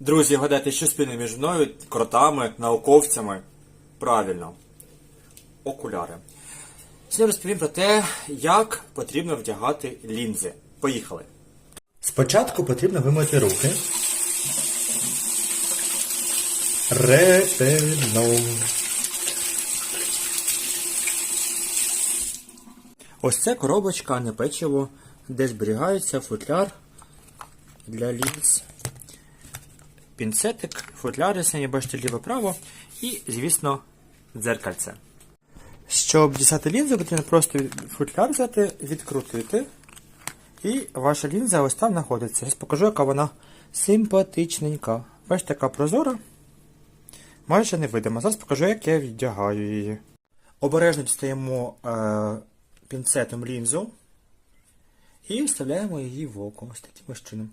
Друзі, гадайте, що спільне між мною, кротами, науковцями? Правильно. Окуляри. Сьогодні розповім про те, як потрібно вдягати лінзи. Поїхали. Спочатку потрібно вимити руки. Ретельно. Ось це коробочка, а не печиво, де зберігається футляр для лінз. Пінцетик, футляри, бачите ліво-право і, звісно, дзеркальце. Щоб дістати лінзу, потрібно просто футляр взяти, відкрутити. І ваша лінза ось там знаходиться. Зараз покажу, яка вона симпатичненька. Бачите, така прозора. Майже невидима. Зараз покажу, як я віддягаю її. Обережно дістаємо е, пінцетом лінзу і вставляємо її в око. Ось таким чином.